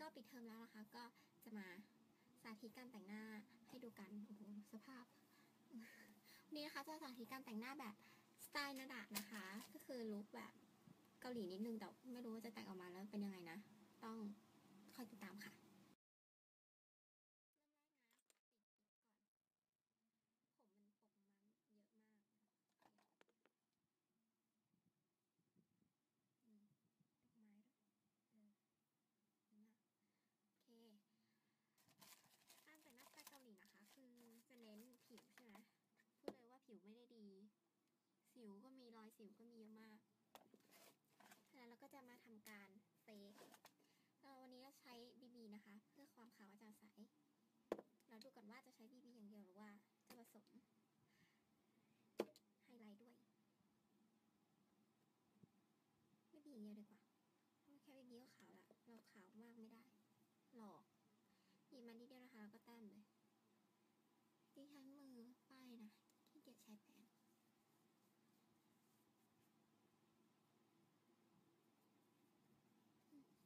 ก็ปิดเทอมแล้วนะคะ ก็จะมาสาธิตการแต่งหน้าให้ดูกันโอ้โหสภาพวันนี้นะคะจะสาธิตการแต่งหน้าแบบสไตล์นาดะนะคะ ก็คือลุคแบบเกาหลีนิดนึงแต่ไม่รู้ว่าจะแต่งออกมาแล้วเป็นยังไงนะ ต้องคอยติดตามค่ะ เริ่มแรกนะติดก่อนผมมันปกมาเยอะมากอืมดอกไม้ด้วยเออนั่นน่ะโอเค การแต่งหน้าสไตล์เกาหลีนะคะ คือจะเน้นผิวใช่ไหมพูดเลยว่าผิวไม่ได้ดี สิวก็มีร อยสิวก็มีเยอะมากฉะนั้นเราก็จะมาทำการเฟกเอ่อวันนี้เราใช้ BB นะคะ เพื่อความขาวกระจ่างใสเราดูก่อนว่าจะใช้ BB อย่างเดียวหรือว่าจะผสมไฮไลท์ด้วย ไม่บีอย่างเดียวดีกว่าเพราะแค่บีก็ขาวละเราขาวมากไม่ได้ หลอกหยิบมานิดเดียวนะคะแล้วก็แต้มเลยที่ใช้มือป้ายนะขี้เกียจใช้แป้งที่จะ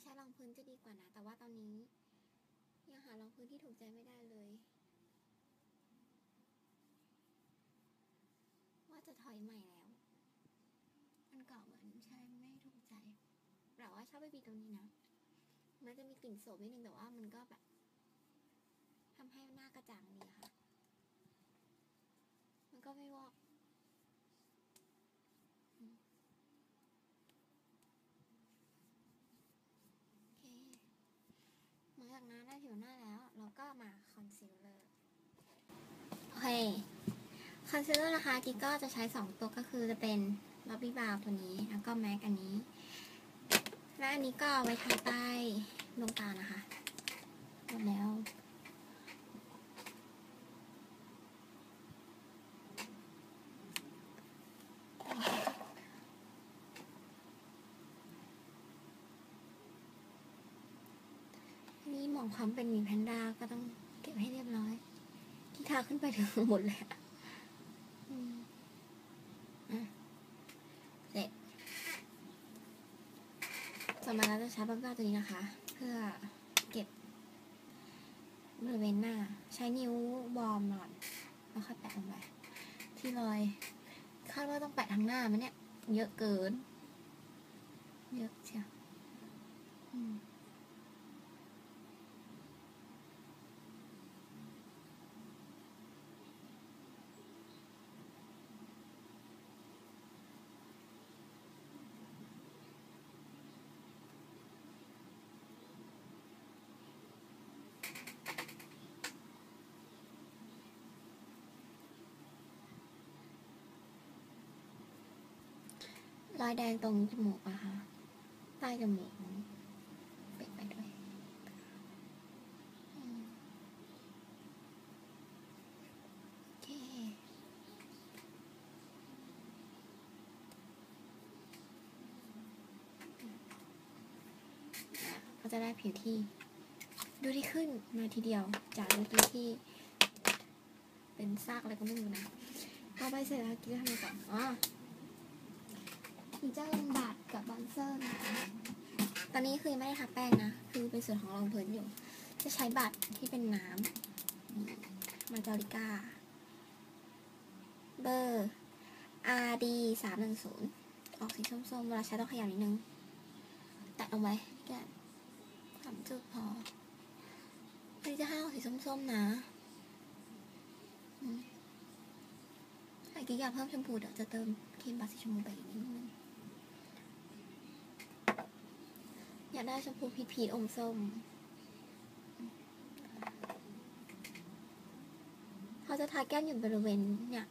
ใช้รองพื้นจะดีกว่านะ แต่ว่าตอนนี้ ยังหารองพื้นที่ถูกใจไม่ได้เลย ว่าจะถอยใหม่แล้ว มันเก่าเหมือนใช้ไม่ถูกใจแต่ว่าชอบไปบีตรงนี้นะ มันจะมีกลิ่นโสมนิดนึงแต่ว่ามันก็แบบทำให้หน้ากระจ่างดีค่ะ มันก็ไม่วอกอืมโอเค ได้ผิวหน้าแล้ว เราก็มาคอนซีลเลอร์โอเคคอนซีลเลอร์นะคะกิ๊กก็จะใช้ 2 ตัวก็คือจะเป็นล็อบบี้บาวตัวนี้ แล้วก็แม็กอันนี้ และอันนี้ก็เอาไว้ทาใต้ดวงตานะคะหมดแล้ว อันนี้หมองความเป็นหมีแพนด้าก็ต้องเก็บให้เรียบร้อยที่ทาขึ้นไปถึงหมดเลยเสร็จต่อมาเราจะใช้บับเบิ้ลตัวนี้นะคะ เพื่อเก็บบริเวณหน้า ใช้นิ้ววอร์มก่อนแล้วค่อยแปะลงไปที่รอยคาดว่าต้องแปะทั้งหน้ามันเนี่ย เยอะเกิน เยอะเชียวอืม รอยแดงตรงจมูกอะค่ะใต้จมูกเปะไปด้วยโอเคก็จะได้ผิวที่ ดูที่ขึ้นมาทีเดียว จากเมื่อกี้ที่ เป็นซากอะไรก็ไม่รู้นะพอไปเสร็จแล้วกิ๊กจะทำอะไรก่อนอ๋อ ถึงจะลงบาดกับบอนเซอร์นะคะตอนนี้คือไม่ได้ทาแป้งนะ คือเป็นส่วนของรองพื้นอยู่ จะใช้บัตรที่เป็นน้ำมาจอริก้า เบอร์ RD สามหนึ่งศูนย์ออกสีส้มๆ เวลาใช้ต้องขยับนิดนึง แตะลงไปแกะสามจุดพออันนี้จะให้ออกสีส้มๆนะอืมถ้ากิ๊กอยากเพิ่มชมพูเดี๋ยวจะเติมครีมบัตรสีชมพูไปอีกนิดนึง อยากได้ชมพูพีพีอมส้มเขาจะทาแก้มอยู่บริเวณเนี่ย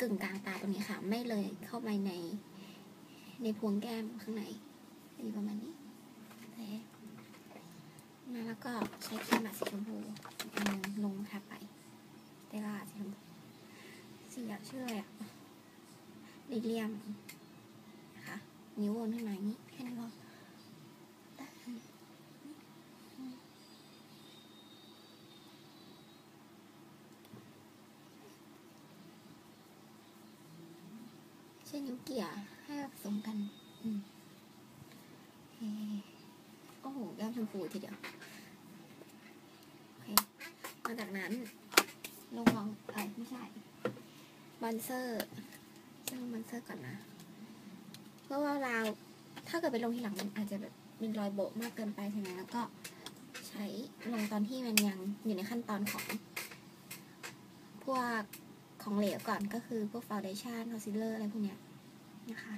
กึ่งกลางตาตรงนี้ค่ะ ไม่เลยเข้าไปใน ในพวงแก้มข้างในอยู่ประมาณนี้โอเคมาแล้วก็ใช้ครีมสีชมพูอันนึงลงทับไปเตล่าสีชมพูสีอยากชื่ออะไรอะลิเลียมนะคะนิ้ววนขึ้นมาอย่างนี้แค่นี้พอ โช้นิ้วเกี่ยให้ผสมกัน อืมโอ้โหแก้มชมพูทีเดียว โอเคหลังจากนั้น ลงรองเอ้ยไม่ใช่บอนเซอร์จะลงบอนเซอร์ก่อนนะ เพราะว่าเราถ้าเกิดไปลงทีหลังมันอาจจะแบบมีรอยโบะมากเกินไปใช่ไหมแล้วก็ใช้ลงตอนที่มันยังอยู่ในขั้นตอนของ พวก ของเหลวก่อนก็คือพวกฟาวเดชั่นคอนซีลเลอร์อะไรพวกเนี้ยนะคะ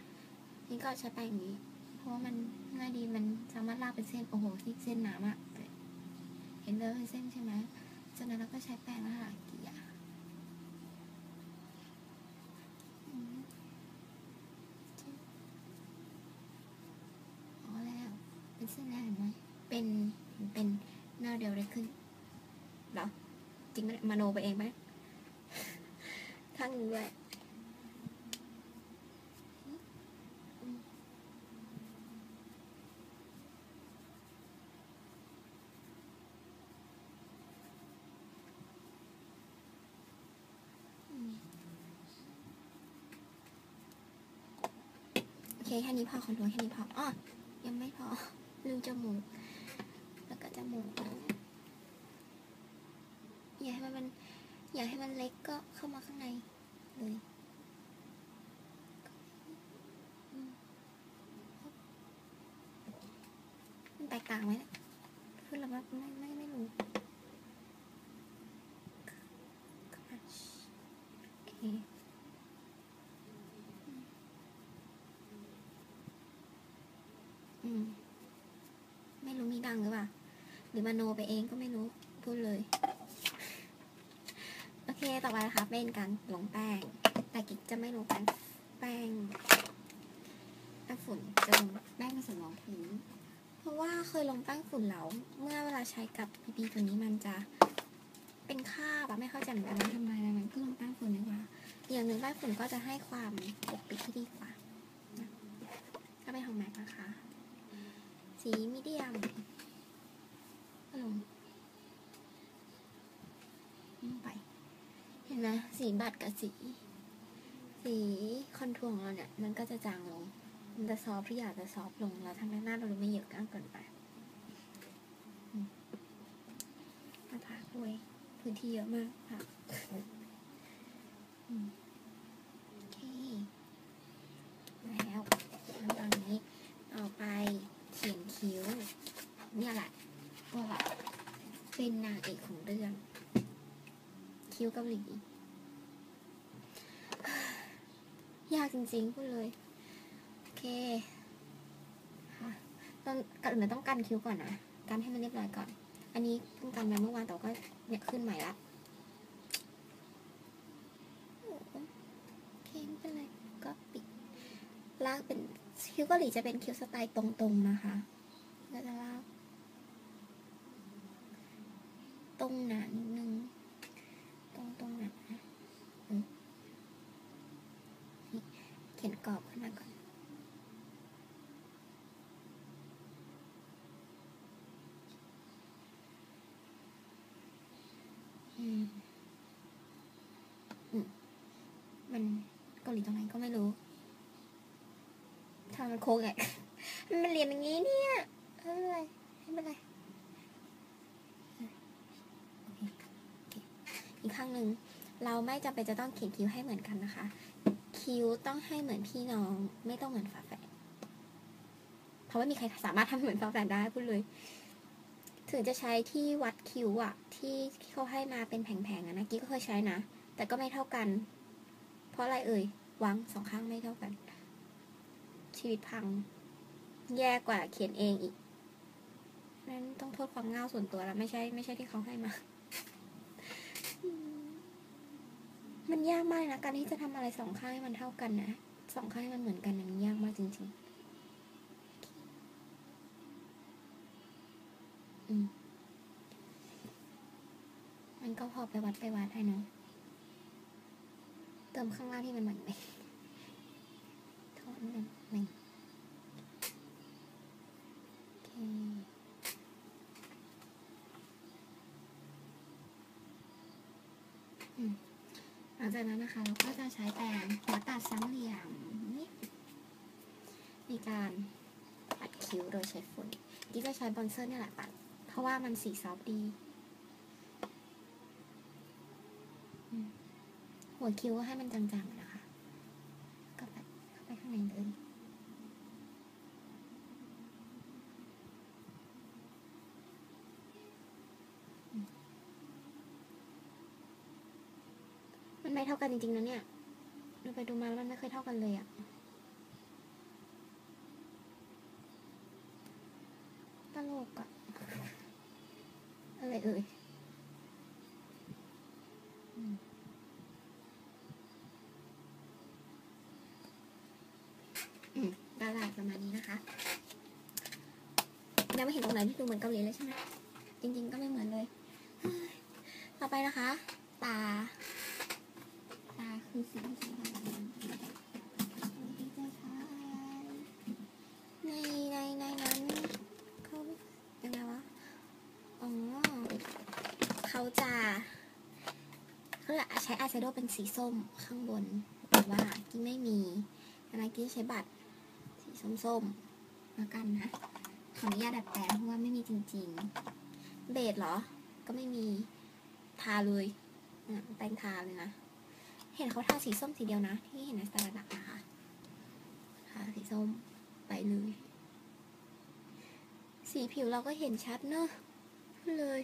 นี่ก็ใช้แป้งอย่างนี้ เพราะว่ามันง่ายดีมันสามารถลากเป็นเส้น โอ้โหที่เส้นหนามากเห็นเลยเป็นเส้นใช่ไหมจากนั้นเราก็ใช้แป้งแล้วหาเกี่ยอืมอ๋อแล้วเป็นเส้นแล้วเห็นไหมเป็นเป็นหน้าเดียวเลยขึ้นเหรอจริงไหมมโนไปเองไหม ข้างหนึงด้วยโอเคแค่นี้พอคอนโทรลแค่นี้พออ๋อยังไม่พอลืมจมูก แล้วก็จมูกอย่าให้มันมันอย่าให้มันเล็กก็เข้ามาข้างใน เลยมันไปกลางไหมเนี่ยขึ้นแล้วไม่ไม่ไม่รู้โอเคอืมไม่รู้มีดังหรือเปล่า หรือมาโนไปเองก็ไม่รู้ พูดเลย โอเคต่อไปนะคะเป็นการลงแป้ง แต่กิ๊กจะไม่ลงแป้งแป้งแป้งฝุ่นจะลงแป้งผสมรองพื้นเพราะว่าเคยลงแป้งฝุ่นแล้วเมื่อเวลาใช้กับพีพีตัวนี้มันจะเป็นคราบอะไม่เข้าใจเหมือนกันว่าทำไมมันก็ลงแป้งฝุ่นดีกว่าอย่างหนึ่งแป้งฝุ่นก็จะให้ความปกปิดที่ดีกว่าก็เป็นของแม็กนะคะ สีมีเดียมก็ลงลงไป ห็นไหมสีบัตรกับสี สีคอนทัวร์ของเราเนี่ย มันก็จะจางลง มันจะซอฟทุกอยางจะซอฟลงแล้วทำให้หน้าเราดูไม่เยิกก้างเกินไปมหน้าผากด้วยพื้นที่เยอะมากค่ะโอเคแล้วขั้นตอนนี้ต่อไปเขียนคิ้ว เนี่ยแหละว่าเป็นนางเอกของเรื่อง คิ้วเกาหลี ยากจริงๆพูดเลย โอเคต้องก่อนอื่นต้องกันคิ้วก่อนนะกันให้มันเรียบร้อยก่อน อันนี้เพิ่งกันไปเมื่อวานแต่ก็เนี่ยขึ้นใหม่ละโอ้โหโอเคไม่เป็นไรก็ปิดลากเป็นคิ้วเกาหลีจะเป็นคิ้วสไตล์ตรงๆนะคะก็จะลากตรงหนานิดนึง ตรงตรงหนาอืมนี่เขียนกรอบขึ้นมาก่อน อืม อืม มันเกาหลีตรงไหนก็ไม่รู้ ทำมันโค้งไงมันเรียนอย่างนี้เนี่ยไม่เป็นไรไม่เป็นไรอีกข้างหนึ่งเราไม่จำเป็นจะต้องเขียนคิ้วให้เหมือนกันนะคะ คิ้วต้องให้เหมือนพี่น้อง ไม่ต้องเหมือนฝาแฝดเพราะว่ามีใครสามารถทำเหมือนฝาแฝดได้พูดเลย ถึงจะใช้ที่วัดคิ้วอะที่เขาให้มาเป็นแผงๆอะนะกิ๊กก็เคยใช้นะแต่ก็ไม่เท่ากัน เพราะอะไรเอ่ยวางสองข้างไม่เท่ากัน ชีวิตพัง แย่กว่าเขียนเองอีก นั้นต้องโทษความเง่าส่วนตัวแล้วไม่ใช่ไม่ใช่ที่เขาให้มา มันยากมากนะการที่จะทำอะไรสองข้างให้มันเท่ากันนะสองข้างให้มันเหมือนกันนะมันยากมากจริง ๆ อืมมันก็พอไปวัดไปวัดได้เนาะเติมข้างล่างที่มันเหมือนไหมโทษนิดนึง หนึ่งโอเคหลังจากนั้นนะคะเราก็จะใช้แปรงหัวตัดสามเหลี่ยมธีการปัดคิ้วโดยใช้ฝุ่นกิ๊กจะใช้บอนเซอร์เนี่ยแหละปัด เพราะว่ามันสีซอฟดีหัวคิ้วก็ให้มันจางๆนะคะ ก็ปัดเข้าไปข้างในเลย มันไม่เท่ากัน จริงๆนะเนี่ย ดูไปดูมาแล้วมันไม่เคยเท่ากันเลยอะตลกอะอะไรเอ่ยอืมอืมดาราประมาณนี้นะคะ ยังไม่เห็นตรงไหนที่ดูเหมือนเกาหลีเลยใช่ไหมจริง ๆ ก็ไม่เหมือนเลย ต่อไปนะคะ ตา คือสีสีแบบนี้ในในในนั้นเขายังไงวะอ๋อเขาจะเขาจะใช้อายแชโดว์เป็นสีส้มข้างบนแต่ว่ากี้ไม่มีอันากี้ใช้บัตรสีส้มๆแล้วกันนะขออนุญาตดัดแปลงเพราะว่าไม่มีจริง ๆ เบสเหรอ ก็ไม่มีทาเลยแต่งทาเลยนะ ห็นเขาทาสีส้มสีเดียวนะ ที่เห็นในสตาร์ดักนะคะทาสีส้มไปเลย สีผิวเราก็เห็นชัดเนอะเลย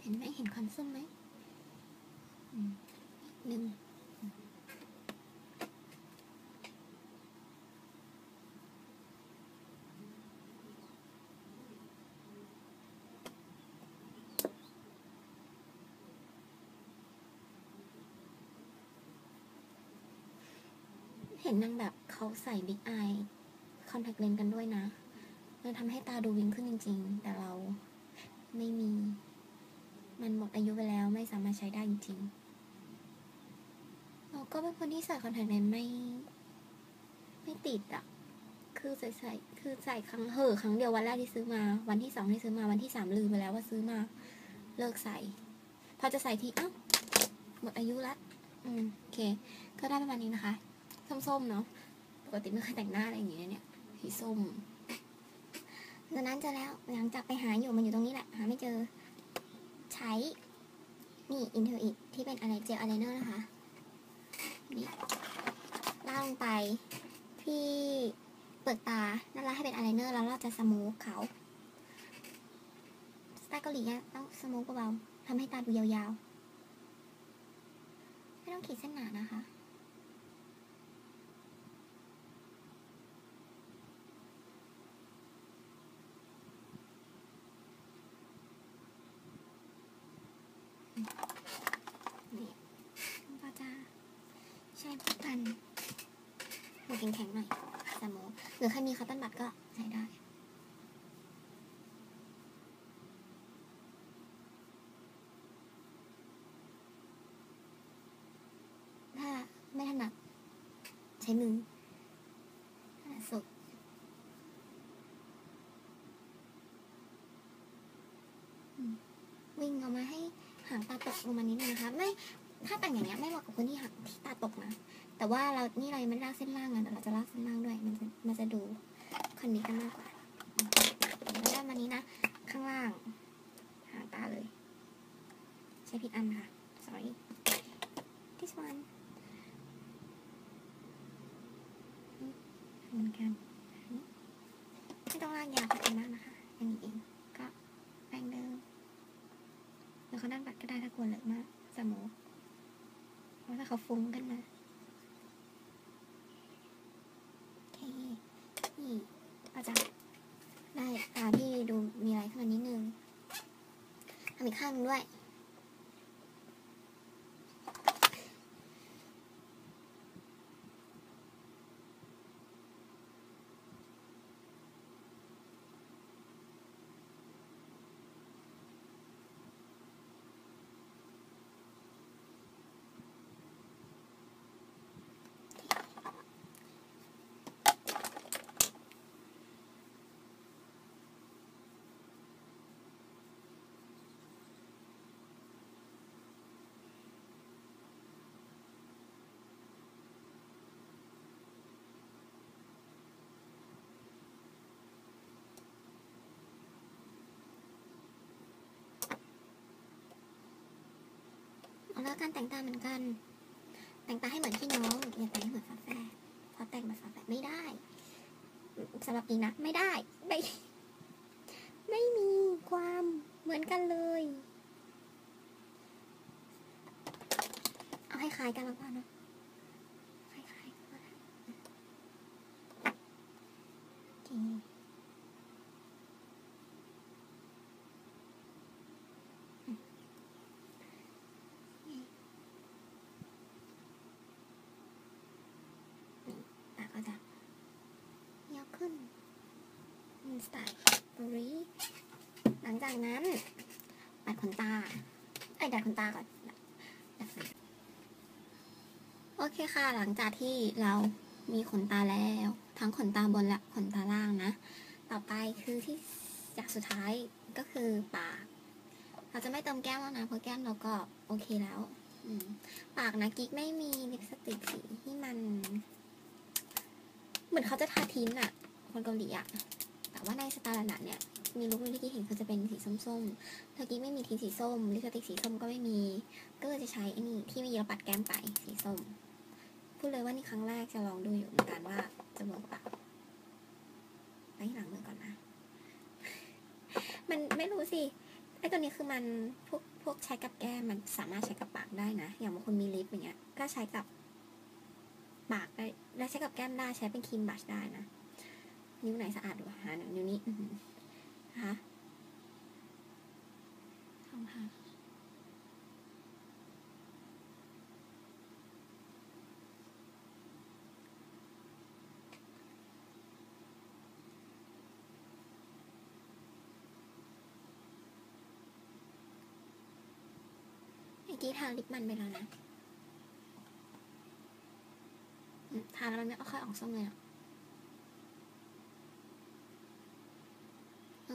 เห็นไหมเห็นความส้มไหมอืมนิดนึง เห็นนางแบบเขาใส่บิ๊กไอคอนแทคเลนส์กันด้วยนะมันทำให้ตาดูวิงขึ้นจริง ๆ แต่เราไม่มี มันหมดอายุไปแล้วไม่สามารถใช้ได้จริงๆเราก็เป็นคนที่ใส่คอนแทคเลนส์ไม่ ไม่ติดอะคือใส่ใส่คือใส่ครั้งเหอครั้งเดียววันแรกที่ซื้อมา วันที่สองที่ซื้อมาวันที่สามลืมไปแล้วว่าซื้อมา เลิกใส่ พอจะใส่ทีเอ้าหมดอายุละ อืมโอเค ก็ได้ประมาณนี้นะคะ ส้มๆเนาะปกติไม่เคยแต่งหน้าอะไรอย่างเงี้ยเนี่ยสีส้มจากนั้นจะแล้วหลังจากไปหาอยู่มันอยู่ตรงนี้แหละ หาไม่เจอ ใช้นี่อินเทอร์อิที่เป็นอะไรเจลอะไรเนอร์นะคะนี่ล่าลงไปที่เปลือกตานั่นแหละให้เป็นอะไรเนอร์แล้วเราจะสมูทเขาสไตล์เกาหลีอะต้องสมูทเบาๆทำให้ตาดูยาวๆ ไม่ต้องขีดเส้นหนานะคะ นี่ก็จะใช้พว กันหัวแข็งๆหน่อยสโมหรือใครมีคอตตอนบัดก็ใช้ได้ถ้าไม่ถนัดใช้มือสุดวิ่งออกมาให้หางตาตกลงมานิดนึงนะคะไม่ถ้าแต่งอย่างเงี้ยไม่เหมาะกับคนที่หางที่ตาน แต่ว่าเรานี่เรายังไม่ได้ลากเส้นล่างนะแต่เราจะลากเส้นล่างด้วย มันจะมันจะดูคอนเนคกันมากกว่าแล้วได้มานี้นะ ข้างล่าง หางตาเลย ใช้ผิดอันค่ะ sorry this one เหมือนกันไม่ต้องลากยาวขนาดนั้นนะคะอย่างนี้เองก็แปรงเดิมหรือเขาด้านบัตรก็ได้ถ้ากลัวเลอะมากสมกเพราะถ้าเขาฟุ้งขึ้นมา โอเค นี่ก็จะได้ตาที่ดูมีอะไรขึ้นมานิดนึง ทำ อีกข้างหนึงด้วการแต่งตาเหมือนกัน แต่งตาให้เหมือนพี่น้องอย่าแต่งให้เหมือนฝาแฝดเพราะแต่งแบบฝาแฝดไม่ได้สำหรับนี้นะไม่ได้ไม่ไม่มีความเหมือนกันเลย เอาให้คล้ายกันแล้วกันนะคล้ายๆกันโอเคปากก็จะยาวขึ้นเป็น สไตล์บรีหลังจากนั้นปัดขนตา ไอ้ดัดขนตาก่อนโอเคค่ะ หลังจากที่เรามีขนตาแล้ว ทั้งขนตาบนและขนตาล่างนะ ต่อไปคือที่จากสุดท้ายก็คือปาก เราจะไม่เติมแก้มแล้วนะเพราะแก้มเราก็โอเคแล้วปากนะกิ๊กไม่มีลิปสติกสีที่มัน เหมือนเขาจะทาทิ้นอะคนเกาหลีอะ ว่าในสไตล์ระดัเนี่ยมีลุคที่กิ๊กเห็นเขาจะเป็นสีส้มๆถ้ากิ๊กไม่มีทิ้นสีส้มลิปสติกสีส้มก็ไม่มี ก็เลยจะใช้อนี่ที่มีเราปัดแก้มไปสีส้ม พูดเลยว่านี่ครั้งแรกจะลองดูอยู่เหมือนกันว่าจะเวิร์กปล่าไปหลังมือก่อนนะ มันไม่รู้สิไอตัวนี้คือมันพวกพวกใช้กับแก้มมันสามารถใช้กับปากได้นะ อย่างบางคนมีลิปอย่างเงี้ย ก็ใช้กับปากได้ และใช้กับแก้มได้ใช้เป็นครีมบัชได้นะ นิ้วไหนสะอาดดูหานิ้วนี้นะคะทำค่ะเมื่อกี้ทาลิปมันไปแล้วนะ ทาแล้วมันไม่ค่อยออกส้มเลยอะ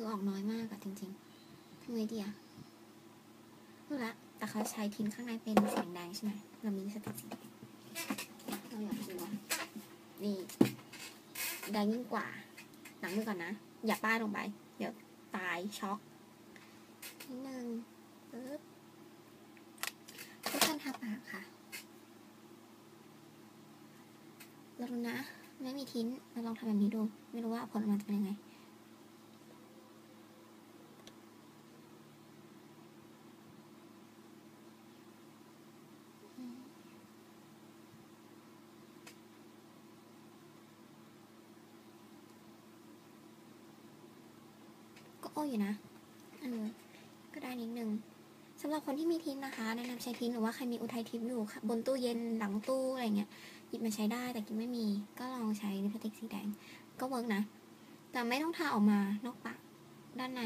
ออออกน้อยมากอะจริงๆทำไงดีอะรู้ละแต่เขาใช้ทิ้นข้างในเป็นแสงแดงใช่ไหมเรามีสติสีเราอยากดูว่านี่แดงยิ่งกว่าหลังมือก่อนนะ อย่าป้ายลงไป เดี๋ยวตายช็อกนิดนึงปึ๊บทุกคนทาปากค่ะเราดูนะ ไม่มีทิ้นเราลองทำแบบนี้ดู ไม่รู้ว่าผลออกมาจะเป็นยังไง อยู่นะเออก็ได้นิดนึงสำหรับคนที่มีทินนะคะแนะนำใช้ทินหรือว่าใครมีอุทัยทิพย์อยู่บนตู้เย็นหลังตู้อะไรเงี้ยหยิบมาใช้ได้แต่กินไม่มี ก็ลองใช้ลิปสติกสีแดง ก็เวิร์กนะ แต่ไม่ต้องทาออกมานอกปากด้านใน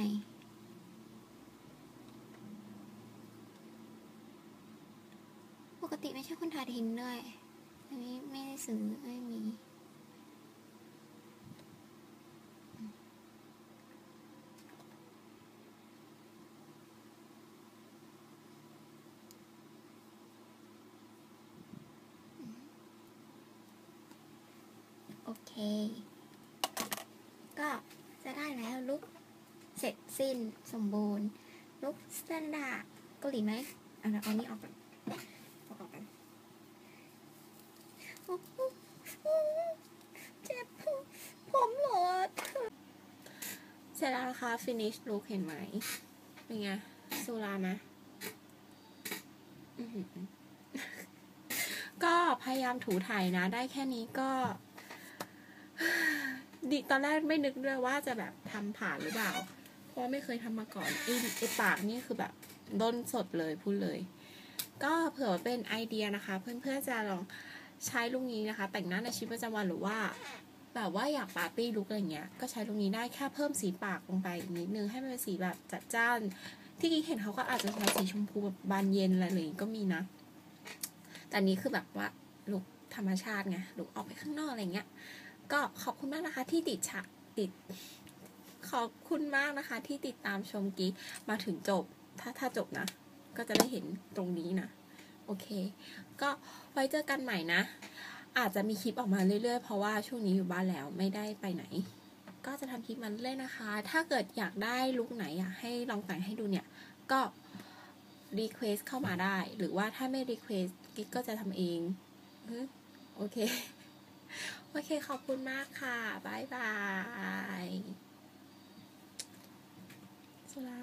ปกติไม่ใช่คนทาทินด้วยอันนี้ไม่ได้ซื้อไม่มี โอเค ก็ ได้แล้วลุกเสร็จสิ้นสมบูรณ์ ลุกสแตนดาร์ดเกาหลีไหมอะเราอานี่ออกก่อนเออกกันเจ็บผมหรอเสร็จแล้วนะคะ finish look เห็นไหม เป็นไงสุราไหมก็พยายามถูถ่ายนะ ได้แค่นี้ก็ ดิตอนแรกไม่นึกเลยว่าจะแบบทำผ่านหรือเปล่า เพราะไม่เคยทำมาก่อนไอ้ไอ้ปากนี่คือแบบด้นสดเลยพูดเลย ก็เผื่อเป็นไอเดียนะคะ เพื่อนๆจะลองใช้ลุงนี้นะคะ แต่งหน้าในชีวิตประจำวันหรือว่าแบบว่าอยากปาร์ตี้ลุกอะไรเงี้ย ก็ใช้ตรงนี้ได้แค่เพิ่มสีปากลงไปอีกนิดนึงให้มันเป็นสีแบบจัดจ้าน ที่กิ๊กเห็นเขาก็อาจจะใช้สีชมพูแบบบานเย็นอะไรอย่างงี้ก็มีนะ แต่นี้คือแบบว่าลุกธรรมชาติไงลุกออกไปข้างนอกอะไรเงี้ย ก็ขอบคุณมากนะคะที่ติดฉากติด ขอบคุณมากนะคะ ที่ติดตามชมกิ๊กมาถึงจบ ถ้าถ้าจบนะ ก็จะได้เห็นตรงนี้นะ โอเค ก็ไว้เจอกันใหม่นะ อาจจะมีคลิปออกมาเรื่อยๆ เพราะว่าช่วงนี้อยู่บ้านแล้วไม่ได้ไปไหน ก็จะทำคลิปมันเรื่อยนะคะ ถ้าเกิดอยากได้ลุคไหนอยากให้ลองแต่งให้ดูเนี่ย ก็รีเควสเข้ามาได้ หรือว่าถ้าไม่รีเควสกิ๊กก็จะทำเองโอเค โอเคขอบคุณมากค่ะ บ๊ายบายสุรา